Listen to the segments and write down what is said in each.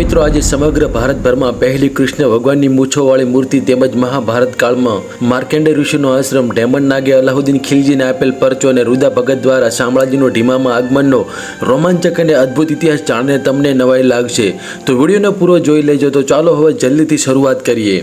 મિત્રો, આજે સમગ્ર ભારતભરમાં પહેલી કૃષ્ણ ભગવાનની મૂછોવાળી મૂર્તિ તેમજ મહાભારત કાળમાં માર્કેન્ડ ઋષિનો આશ્રમ, ડેમન નાગે અલાઉદ્દીન ખિલજીને આપેલ પરચો અને રુદા ભગત દ્વારા શામળાજીનો ઢીમામાં આગમનનો રોમાંચક અને અદ્ભુત ઇતિહાસ જાણીને તમને નવાઈ લાગશે. તો વિડીયોને પૂરો જોઈ લેજો. તો ચાલો હવે જલ્દીથી શરૂઆત કરીએ.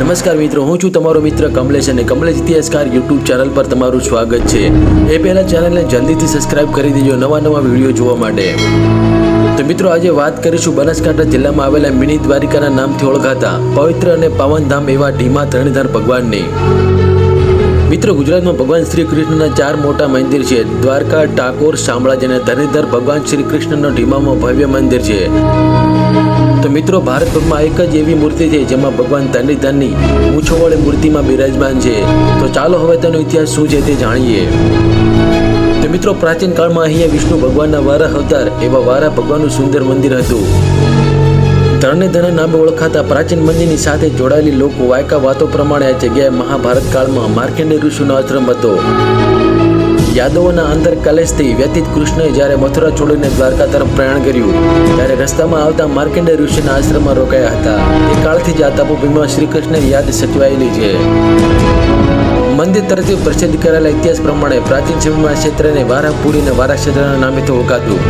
નમસ્કાર મિત્રો, હું છું તમારો મિત્ર કમલેશ અને કમલેશ ઇતિહાસકાર યુટ્યુબ ચેનલ પર તમારું સ્વાગત છે. એ પહેલા ચેનલને જલ્દીથી સબસ્ક્રાઇબ કરી દેજો નવા નવા વીડિયો જોવા માટે. તો મિત્રો, આજે વાત કરીશું બનાસકાંઠા જિલ્લામાં આવેલા મિની દ્વારિકાના નામથી ઓળખાતા પવિત્ર અને પાવનધામ એવા ઢીમા ધરણીધર ભગવાનની. મિત્રો, ગુજરાતમાં ભગવાન શ્રી કૃષ્ણના ચાર મોટા મંદિર છે. દ્વારકા, ટાકોર, શામળાજી અને ધરણીધર ભગવાન શ્રી કૃષ્ણનો ઢીમામાં ભવ્ય મંદિર છે. તો મિત્રો, ભારતભરમાં એક જ એવી મૂર્તિ છે જેમાં ભગવાન ધરણીધરની મૂછોવાળી મૂર્તિમાં બિરાજમાન છે. તો ચાલો હવે તેનો ઇતિહાસ શું છે તે જાણીએ. તો મિત્રો, પ્રાચીન કાળમાં અહીંયા વિષ્ણુ ભગવાનના વારા અવતાર એવા વારા ભગવાનનું સુંદર મંદિર હતું. ધરણીધર નામે ઓળખાતા પ્રાચીન મંદિરની સાથે જોડાયેલી લોકો વાયકા વાતો પ્રમાણે આ જગ્યાએ મહાભારત કાળમાં માર્કેન્ડ ઋષિનો આશ્રમ હતો. યાદવોના અંતર કલેશથી વ્યતીત કૃષ્ણએ જ્યારે મથુરા છોડીને દ્વારકા તરફ પ્રયાણ કર્યું, ત્યારે રસ્તામાં આવતા માર્કેન્ડ ઋષિના આશ્રમમાં રોકાયા હતા. એ કાળથી જ આ તપોભૂમિમાં શ્રી કૃષ્ણની યાદ સચવાયેલી છે. મંદિર તરફથી પ્રસિદ્ધ કરેલા ઇતિહાસ પ્રમાણે પ્રાચીન સમયમાં ક્ષેત્રને વારાપુરી અને વારા ક્ષેત્રના નામેથી ઓળખાતું.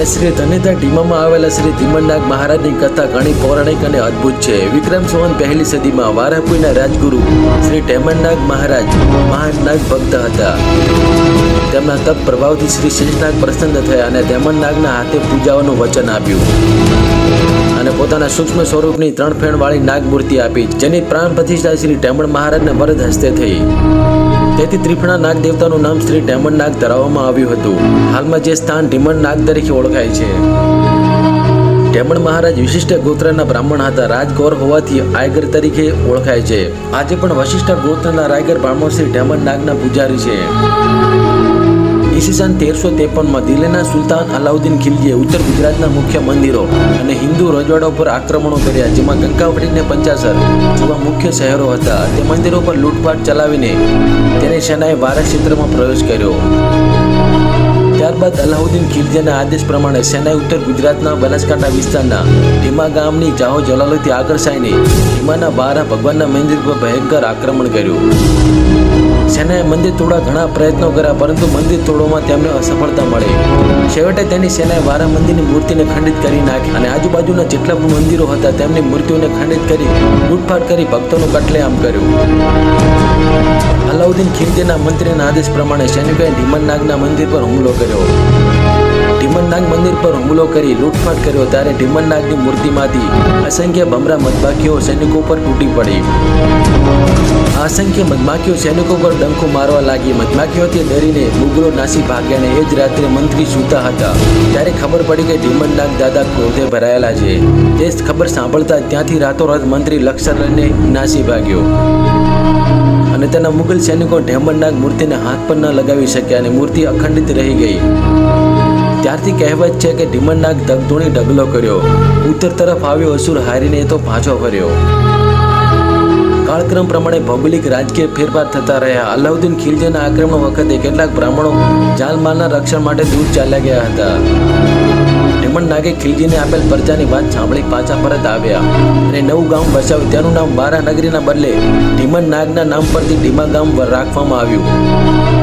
અને શ્રી ધનીધર ઢીમામાં આવેલા શ્રી ધીમનનાગ મહારાજની કથા ઘણી પૌરાણિક અને અદ્ભુત છે. વિક્રમ સંવંત પહેલી સદીમાં વારાપુરીના રાજગુરુ શ્રી ટેમનનાગ મહારાજ મહાન નાગ ભક્ત હતા. તેમના તપ પ્રભાવથી શ્રી શેષનાગ પ્રસન્ન થયા અને ધેમનનાગના હાથે પૂજાઓનું વચન આપ્યું. અને પોતાના સૂક્ષ્મ સ્વરૂપની ત્રણ ફેણવાળી નાગમૂર્તિ આપી, જેની પ્રાણ પ્રતિષ્ઠા શ્રી ટેમણ મહારાજને વરદ હસ્તે થઈ. તેથી ત્રિફણા નાગ દેવતાનું નામ શ્રી ઢેમણ નાગ ધરાવવામાં આવ્યું હતું. હાલમાં જે સ્થાન ઢીમણ નાગ તરીકે ઓળખાય છે. ઢેમણ મહારાજ વિશિષ્ટ ગોત્રના બ્રાહ્મણ હતા. રાજગોર હોવાથી આયગર તરીકે ઓળખાય છે. આજે પણ વશિષ્ઠ ગોત્રના રાયગર બ્રાહ્મણ શ્રી ઢેમણ નાગના પૂજારી છે. ઈસવીસન તેરસો ત્રેપનમાં દિલ્હીના સુલતાન અલાઉદ્દીન ખિલજીએ ઉત્તર ગુજરાતના મુખ્ય મંદિરો અને હિન્દુ રજવાડા પર આક્રમણો કર્યા, જેમાં ગંગાવડી અને પંચાસર જેવા મુખ્ય શહેરો હતા. તે મંદિરો પર લૂંટફાટ ચલાવીને તેની સેનાએ વારા ક્ષેત્રમાં પ્રવેશ કર્યો. ત્યારબાદ અલાઉદ્દીન ખિલજીના આદેશ પ્રમાણે સેનાએ ઉત્તર ગુજરાતના બનાસકાંઠા વિસ્તારના ઢીમા ગામની જાહો જલાલુથી સાઈને ઢીમાના બારા ભગવાનના મંદિર પર ભયંકર આક્રમણ કર્યું. સેનાએ મંદિર તોડવા ઘણા પ્રયત્નો કર્યા, પરંતુ મંદિર તોડવામાં તેમને અસફળતા મળી. છેવટે તેની સેનાએ વારા મંદિરની મૂર્તિને ખંડિત કરી નાખી અને આજુબાજુના જેટલા પણ મંદિરો હતા, તેમની મૂર્તિઓને ખંડિત કરી લૂંટફાટ કરી ભક્તોનું કટલેઆમ કર્યું. અલાઉદ્દીન ખિલજીના મંત્રીના આદેશ પ્રમાણે સૈનિકોએ ઢીમન નાગના મંદિર પર હુમલો કર્યો. નાગ મંદિર પર હુમલો કરી લૂંટફાટ કર્યો ત્યારે ઢીમણનાગની મૂર્તિમાંથી અસંખ્ય ભમરા મધમાખીઓ સૈનિકો પર તૂટી પડી. અસંખ્ય મધમાખીઓ સૈનિકો પર ડંખો મારવા લાગી. મધમાખીઓથી ડરીને મુગલો નાસી ભાગ્યા અને એ જ રાત્રે મંત્રી સૂતા હતા. ત્યારે ખબર પડી કે ઢીમણનાગ દાદા ક્રોધે ભરાયેલા છે. તે ખબર સાંભળતા ત્યાંથી રાતોરાત મંત્રી લક્ષર લઈને નાસી ભાગ્યો. અને તેના મુગલ સૈનિકો ઢેમણનાગ મૂર્તિને હાથ પર ન લગાવી શક્યા અને મૂર્તિ અખંડિત રહી ગઈ. ત્યારથી કહેવત છે કે ઢીમણનાગ દગધોણી ડગલો કર્યો. ઉત્તર તરફ આવ્યો અસુર હારીને તો પાછો ફર્યો. કાળક્રમ પ્રમાણે ભૌગોલિક રાજકીય ફેરફાર થતા રહ્યા. અલાઉદ્દીન ખિલજીના આક્રમણ વખતે કેટલાક બ્રાહ્મણો જાનમાલના રક્ષણ માટે દૂર ચાલ્યા ગયા હતા. ઢીમણ નાગે ખિલજીને આપેલ પ્રજાની વાત સાંભળી પાછા પરત આવ્યા અને નવું ગામ વસાવ્યું. તેનું નામ બારા નગરીના બદલે ઢીમન નાગના નામ પરથી ઢીમા ગામ રાખવામાં આવ્યું.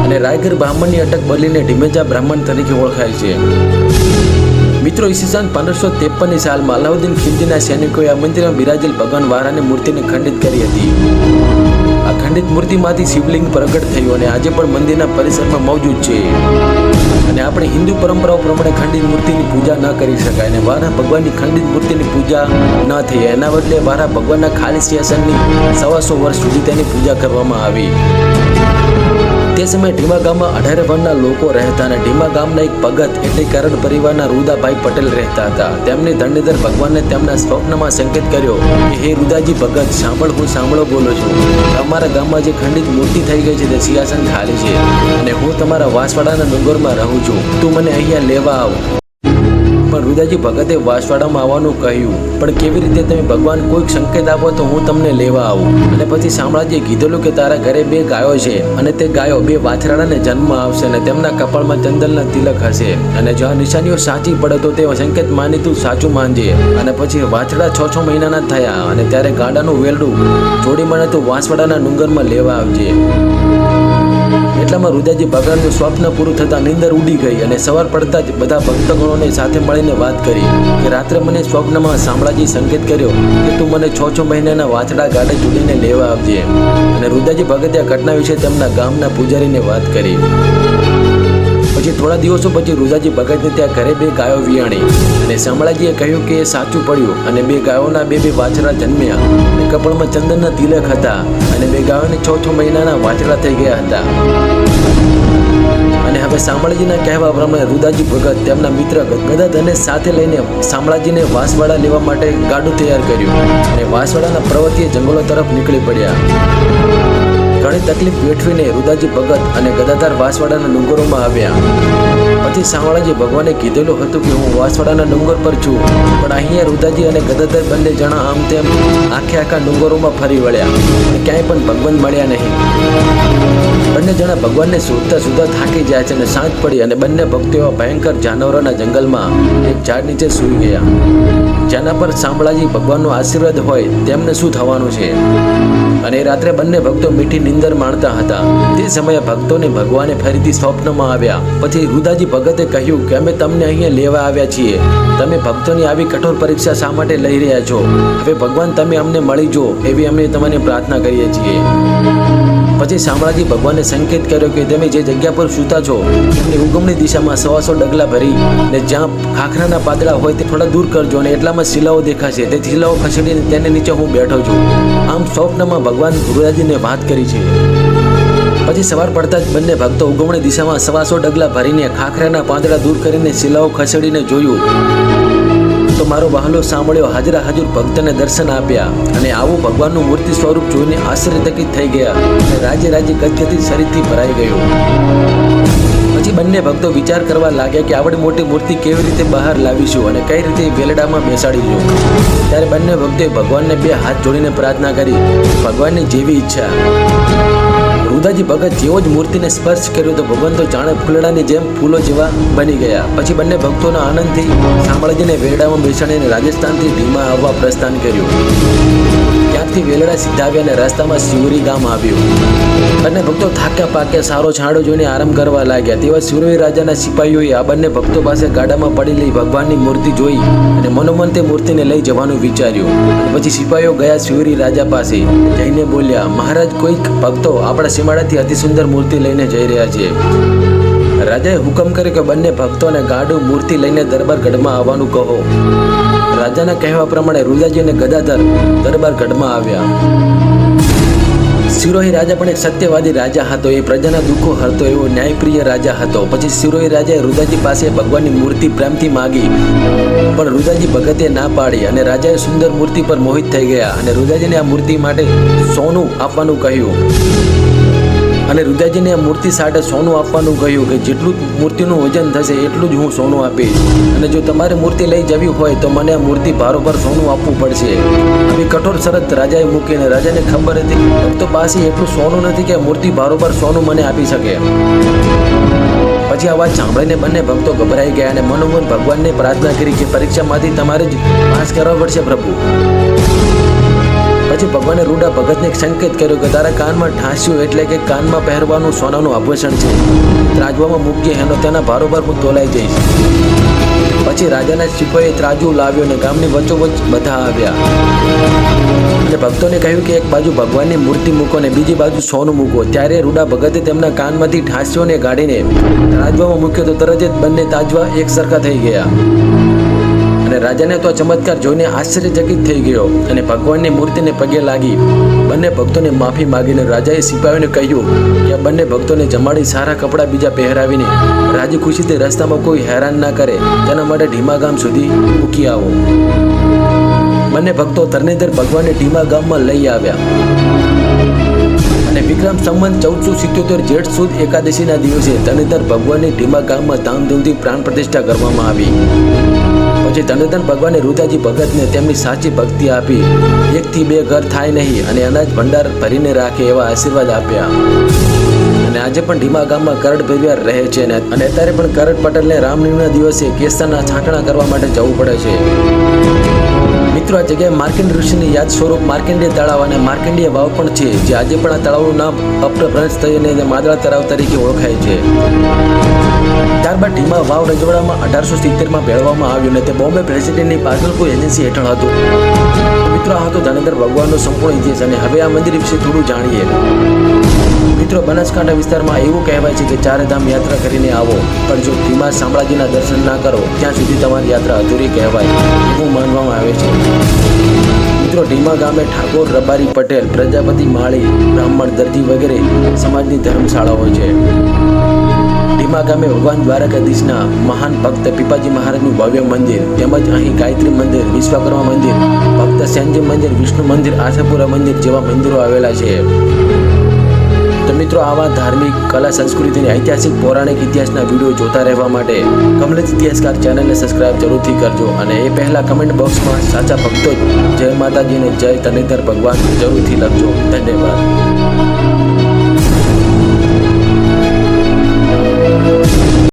અને રાયગર બ્રાહ્મણની અટક બદલીને ઢીમેજા બ્રાહ્મણ તરીકે ઓળખાય છે. મિત્રો ઈસવીસન પંદરસો ત્રેપનની સાલમાં અલાઉદ્દીન ખિલજીના સૈનિકોએ આ મંદિરમાં બિરાજેલ ભગવાન વારાની મૂર્તિને ખંડિત કરી હતી. આ ખંડિત મૂર્તિમાંથી શિવલિંગ પ્રગટ થયું અને આજે પણ મંદિરના પરિસરમાં મોજૂદ છે. અને આપણે હિન્દુ પરંપરાઓ પ્રમાણે ખંડિત મૂર્તિની પૂજા ન કરી શકાય અને વારા ભગવાનની ખંડિત મૂર્તિની પૂજા ન થઈ. એના બદલે વારા ભગવાનના ખાલી સિંહાસનની સવાસો વર્ષ સુધી તેની પૂજા કરવામાં આવી. તે સમયે ઢીમા ગામમાં અઢાર વર્ણના લોકો રહેતા અને ઢીમા ગામના એક ભગત એટલે કરણ પરિવારના રુદાભાઈ પટેલ રહેતા હતા. તેમને ધરણીધર ભગવાનને તેમના સ્વપ્નમાં સંકેત કર્યો કે, હે રુદાજી ભગત, સાંભળ, હું સાંભળો બોલો છું. અમારા ગામમાં જે ખંડિત મૂર્તિ થઈ ગઈ છે તે સિંહાસન ખાલી છે અને હું તમારા વાસવાડાના ડુંગરમાં રહું છું. તું મને અહીંયા લેવા આવ. પણ રુદાજી ભગતે વાસવાડામાં આવવાનું કહ્યું. પણ કેવી રીતે તમે ભગવાન કોઈક સંકેત આપો તો હું તમને લેવા આવું? અને પછી શામળાજીએ કીધેલું કે તારા ઘરે બે ગાયો છે અને તે ગાયો બે વાછરાડાને જન્મ આવશે અને તેમના કપાળમાં ચંદનના તિલક હશે. અને જો આ નિશાનીઓ સાચી પડે તો તે સંકેત માની તું સાચું માનજે. અને પછી વાછડા છ છ મહિનાના થયા અને ત્યારે ગાડાનું વેલડું જોડી મળે તો વાંસવાડાના ડુંગરમાં લેવા આવજે. એટલામાં રુદાજી ભગવાનનું સ્વપ્ન પૂરું થતાં નીંદર ઉડી ગઈ અને સવાર પડતા જ બધા ભક્તગણોને સાથે મળીને વાત કરી કે રાત્રે મને સ્વપ્નમાં શામળાજી સંકેત કર્યો કે તું મને છ છ મહિનાના વાછડા ગાડે જોડીને લેવા આવજે. અને રુદાજી ભગતે આ ઘટના વિશે તેમના ગામના પૂજારીને વાત કરી. પછી થોડા દિવસો પછી રુદાજી ભગતને ત્યાં ઘરે બે ગાયો વિયાણી અને શામળાજીએ કહ્યું કે એ સાચું પડ્યું અને બે ગાયોના બે બે વાછડા જન્મ્યા. અને કપાળમાં ચંદનના તિલક હતા અને બે ગાયોને છ છ મહિનાના વાછડા થઈ ગયા હતા. અને હવે શામળાજીના કહેવા પ્રમાણે રુદાજી ભગત તેમના મિત્ર ગદાધરને સાથે લઈને શામળાજીને વાંસવાડા લેવા માટે ગાડું તૈયાર કર્યું. અને વાંસવાડાના પર્વતીય જંગલો તરફ નીકળી પડ્યા. ઘણી તકલીફ વેઠવીને રુદાજી ભગત અને ગદાધાર વાસવાડાના ડુંગરોમાં આવ્યા. પછી સાંવળાજી ભગવાને કીધેલું હતું કે હું વાસવાડાના ડુંગર પર છું. પણ અહીંયા રુદાજી અને ગદાધર બંને જણા આમ તેમ આખે આખા ડુંગરોમાં ફરી વળ્યા. અને ક્યાંય પણ ભગવાન મળ્યા નહીં. બંને જણા ભગવાનને શોધતા શોધતા થાકી જાય છે અને સાંજ પડી અને બંને ભક્તો ભયંકર જાનવરોના જંગલમાં એક ઝાડ નીચે સૂઈ ગયા. જેના પર સાંભળાજી ભગવાનનો આશીર્વાદ હોય તેમને શું થવાનું છે? અને રાત્રે બંને ભક્તો મીઠી નિંદર માણતા હતા. તે સમયે ભક્તોને ભગવાને ફરીથી સ્વપ્નમાં આવ્યા. પછી રુદાજી ભગતે કહ્યું કે અમે તમને અહીંયા લેવા આવ્યા છીએ. તમે ભક્તોની આવી કઠોર પરીક્ષા શા માટે લઈ રહ્યા છો? હવે ભગવાન તમે અમને મળી જો એવી અમે તમને પ્રાર્થના કરીએ છીએ. પછી શામળાજી ભગવાને સંકેત કર્યો કે તમે જે જગ્યા પર સૂતા છો, એમની ઉગમની દિશામાં સવાસો ડગલા ભરી ને જ્યાં ખાખરાના પાતળા હોય તે થોડા દૂર કરજો અને એટલામાં શિલાઓ દેખાશે. તે શિલાઓ ખસેડીને તેને નીચે હું બેઠો છું. આમ સ્વપ્નમાં ભગવાન ગુરુરાજીને વાત કરી છે. પછી સવાર પડતા જ બંને ભક્તો ઉગમણી દિશામાં સવાસો ડગલા ભરીને ખાખરાના પાંદડા દૂર કરીને શિલાઓ ખસેડીને જોયું. તો મારો વહાલો સાંભળ્યો હાજરા હાજર ભક્તને દર્શન આપ્યા અને આવું ભગવાનનું મૂર્તિ સ્વરૂપ જોઈને આશ્ચર્યચકિત થઈ ગયા અને રાજ્ય રાજ્ય ગદગદિત શરીરથી ભરાઈ ગયું. પછી બંને ભક્તો વિચાર કરવા લાગ્યા કે આવડી મોટી મૂર્તિ કેવી રીતે બહાર લાવીશું અને કઈ રીતે વેલડામાં બેસાડીશું ત્યારે બંને ભક્તોએ ભગવાનને બે હાથ જોડીને પ્રાર્થના કરી, ભગવાનની જેવી ઈચ્છા. રુદાજી ભગત જેવો જ મૂર્તિને સ્પર્શ કર્યો તો ભગવાન તો જાણે ફૂલડાની જેમ ફૂલો જેવા બની ગયા. પછી બંને ભક્તોના આનંદથી શામળાજીને વેરડામાં બેસાડીને રાજસ્થાનથી ધીમા આવવા પ્રસ્થાન કર્યું. ત્યાંથી વેલડા સીધા આવ્યા અને રસ્તામાં સિવરી ગામ આવ્યું. બંને ભક્તો થાક્યા પાક્યા સારો છાંડો જોઈને આરામ કરવા લાગ્યા. તેવા સિવરી રાજાના સિપાહીઓએ આ બંને ભક્તો પાસે ગાડામાં પડેલી ભગવાનની મૂર્તિ જોઈ અને મનોમન તે મૂર્તિને લઈ જવાનું વિચાર્યું. પછી સિપાહીઓ ગયા શિવરી રાજા પાસે. જઈને બોલ્યા, મહારાજ, કોઈક ભક્તો આપણા સીમાડાથી અતિ સુંદર મૂર્તિ લઈને જઈ રહ્યા છે. રાજાએ હુકમ કર્યો કે બંને ભક્તોને ગાડું મૂર્તિ લઈને દરબાર ગઢમાં આવવાનું કહો. રાજાના કહેવા પ્રમાણે રુદાજી અને ગદાધર દરબાર ગઢમાં આવ્યા. સિરોહી રાજા પણ એક સત્યવાદી રાજા હતો. એ પ્રજાના દુઃખો હરતો એવો ન્યાયપ્રિય રાજા હતો. પછી સિરોહી રાજાએ રુદાજી પાસે ભગવાનની મૂર્તિ પ્રેમથી માગી. પણ રુદાજી ભગતે ના પાડી અને રાજાએ સુંદર મૂર્તિ પર મોહિત થઈ ગયા અને રુદાજીને આ મૂર્તિ માટે સોનું આપવાનું કહ્યું. અને રુદાજીને આ મૂર્તિ સાથે સોનું આપવાનું કહ્યું કે જેટલું મૂર્તિનું વજન થશે, એટલું જ હું સોનું આપીશ. અને જો તમારે મૂર્તિ લઈ જવી હોય, તો મને આ મૂર્તિ ભારોભાર સોનું આપવું પડશે. આવી કઠોર શરત રાજાએ મૂકીને રાજાને ખબર હતી. ભક્તો પાસે એટલું સોનું નથી કે મૂર્તિ ભારોભાર સોનું મને આપી શકે. પછી આ વાત સાંભળીને બંને ભક્તો ગભરાઈ ગયા અને મનોમન ભગવાનને પ્રાર્થના કરી કે પરીક્ષામાંથી તમારે જ પાસ કરવા પડશે પ્રભુ. પછી ભગવાને રૂડા ભગતને સંકેત કર્યો કે તારા કાનમાં ઠાંસ્યું એટલે કે કાનમાં પહેરવાનું સોનાનું આભૂષણ છે. ત્રાજવામાં મૂકજે એનો તેના ભારોભાર હું તોલાઈ જઈશ. પછી રાજાના સિપાહીએ ત્રાજુ લાવ્યો અને ગામની વચ્ચોવચ્ચ બધા આવ્યા. અને ભક્તોને કહ્યું કે એક બાજુ ભગવાનની મૂર્તિ મૂકો ને બીજી બાજુ સોનું મૂકો. ત્યારે રૂડા ભગતે તેમના કાનમાંથી ઠાંસ્યોને ગાડીને રાજવામાં મૂક્યો તો તરત જ બંને તાજવા એક સરખા થઈ ગયા. અને રાજાને તો ચમત્કાર જોઈને આશ્ચર્યચકિત થઈ ગયો અને ભગવાનની મૂર્તિને પગે લાગી. બંને ભક્તોને માફી માગીને રાજાએ સિપાહીઓને કહ્યું કે બંને ભક્તોને જમાડી સારા કપડાં બીજા પહેરાવીને રાજી ખુશીથી રસ્તામાં કોઈ હેરાન ના કરે. તેના માટે ઢીમા ગામ સુધી મૂકી આવો. બંને ભક્તો તરણેતર ભગવાનને ઢીમા ગામમાં લઈ આવ્યા. અને વિક્રમ સંવંત ચૌદસો સિત્યોતેર જેઠ સુદ એકાદશીના દિવસે તરણેતર ભગવાનની ઢીમા ગામમાં ધામધૂમથી પ્રાણ પ્રતિષ્ઠા કરવામાં આવી. પછી ધનધન ભગવાને રુદાજી ભગતને તેમની સાચી ભક્તિ આપી. એકથી બે ઘર થાય નહીં અને અનાજ ભંડાર ભરીને રાખે એવા આશીર્વાદ આપ્યા. અને આજે પણ ઢીમા ગામમાં કરડ પરિવાર રહે છે અને અને અત્યારે પણ કરડ પટેલને રામનવમીના દિવસે કેસરના છાંટણા કરવા માટે જવું પડે છે. મિત્રો આ જગ્યાએ માર્કેન્ડ ઋષિની યાદ સ્વરૂપ માર્કેન્ડીય તળાવ અને માર્કેન્ડીય વાવ પણ છે, જે આજે પણ આ તળાવનું નામ અપ્રભ્રંશ થઈને માદળા તળાવ તરીકે ઓળખાય છે. ત્યારબાદ ઢીમા વાવ રજવાડામાં અઢારસો સિત્તેરમાં ભેળવામાં આવ્યું અને તે બોમ્બે પ્રેસિડેન્ટની પાગલપુર એજન્સી હેઠળ હતું. મિત્રો, આ હતો ધનંદર ભગવાનનો સંપૂર્ણ ઇતિહાસ અને હવે આ મંદિર વિશે થોડું જાણીએ. મિત્રો, બનાસકાંઠા વિસ્તારમાં એવું કહેવાય છે કે ચારધામ યાત્રા કરીને આવો. પણ જો ધીમા શામળાજીના દર્શન ના કરો, ત્યાં સુધી તમારી યાત્રા અધૂરી કહેવાય, એવું માનવામાં આવે છે. મિત્રો, ઢીમા ગામે ઠાકોર, રબારી, પટેલ, પ્રજાપતિ, માળી, બ્રાહ્મણ, દરજી વગેરે સમાજની ધર્મશાળાઓ છે. ઢીમા ગામે ભગવાન દ્વારકાધીશના મહાન ભક્ત પીપાજી મહારાજનું ભવ્ય મંદિર, તેમજ અહીં ગાયત્રી મંદિર, વિશ્વકર્મા મંદિર, ભક્ત સેનજી મંદિર, વિષ્ણુ મંદિર, આશાપુરા મંદિર જેવા મંદિરો આવેલા છે. તો મિત્રો, આવા ધાર્મિક, કલા સંસ્કૃતિની ઐતિહાસિક, પૌરાણિક ઇતિહાસના વીડિયો જોતા રહેવા માટે કમલેશ ઇતિહાસકાર ચેનલને સબસ્ક્રાઇબ જરૂરથી કરજો અને એ પહેલાં કમેન્ટ બોક્સમાં સાચા ભક્તો જય માતાજીને જય તનેધર ભગવાન જરૂરથી લખજો. ધન્યવાદ.